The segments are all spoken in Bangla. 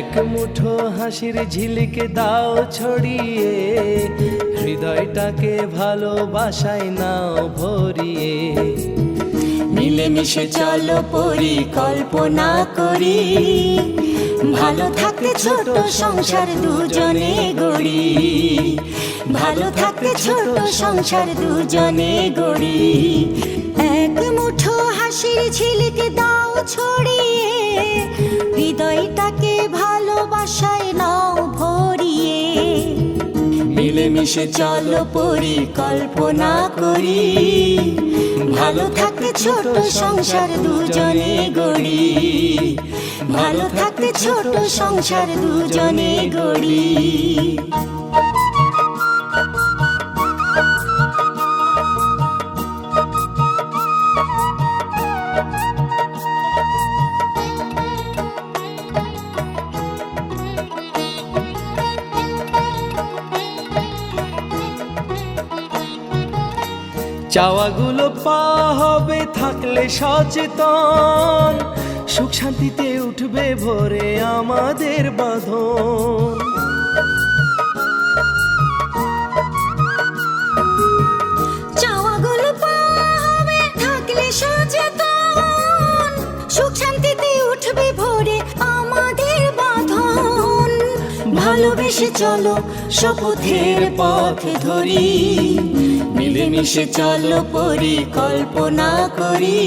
মুঠো হাসির ঝিলিকে দাও ছড়িয়ে, হৃদয়টাকে ভালোবাসায় নাও ভরিয়ে। মিলেমিশে চলো পরিকল্পনা করি, ভালো থাকতে ছোট সংসার দুজনে গড়ি। ভালো থাকতে ছোট সংসার দুজনে গড়ি। এক মুঠো হাসির ঝিলিকে দাও ছড়িয়ে ভালোবাসায় নাও ভরিয়ে। মিলেমিশে চলো পরিকল্পনা করি। ভালো থাকতে ছোট সংসার দুজনে গড়ি। ভালো থাকতে ছোট সংসার দুজনে গড়ি। চাওয়াগুলো পা হবে থাকলে সচেতন। সুখ শান্তিতে উঠবে ভরে আমাদের বাঁধন। ভালোবেসে চলো শপথের পথ ধরি। মিলেমিশে চলো পরিকল্পনা করি।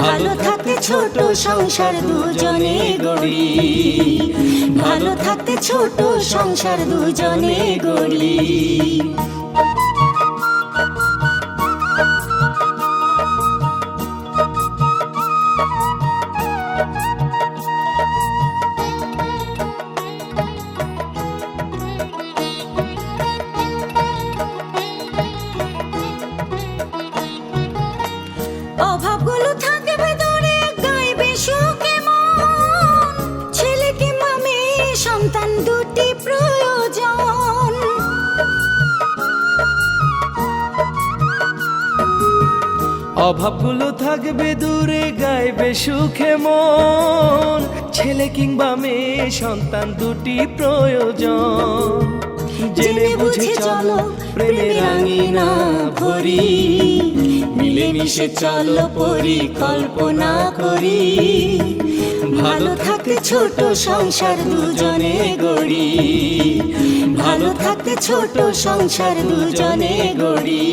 ভালো থাকতে ছোট সংসার দুজনে গড়ি। ভালো থাকতে ছোট সংসার দুজনে গড়ি। অভাবগুলো থাকবে দূরে গাইবে সুখে মন। ছেলে কিংবা মেয়ে সন্তান দুটি প্রয়োজন। জেনে বুঝে চলো প্রেমের আঙিনা ভরি। মিলেমিশে চলো পরিকল্পনা করি। ভালো থাকে ছোট সংসার দুজনে গড়ি। ভালো থাকে ছোট সংসার দুজনে গড়ি।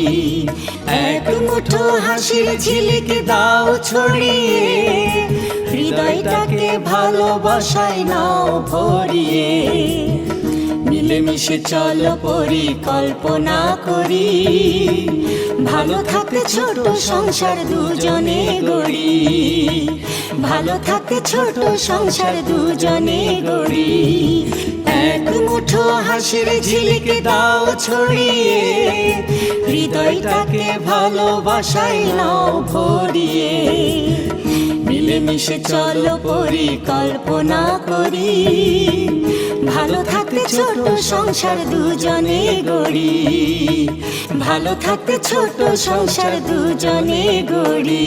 এক মুঠো হাসির ঝিলিকে দাও ছড়িয়ে, হৃদয়টাকে ভালোবাসায় নাও ভরিয়ে। মিলেমিশে চলো পরিকল্পনা করি। ভালো থাকে ছোট সংসার দুজনে গড়ি। ভালো থাকে ছোট সংসার দুজনে গড়ি। এক মুঠো হাসির ঝিলিকে দাও ছড়িয়ে। হৃদয়টাকে ভালোবাসায় নাও ভরিয়ে। মিলেমিশে চলো পরিকল্পনা করি। ভালো থাকতে ছোট সংসার দুজনে গড়ি। ভালো থাকতে ছোট সংসার দুজনে গড়ি।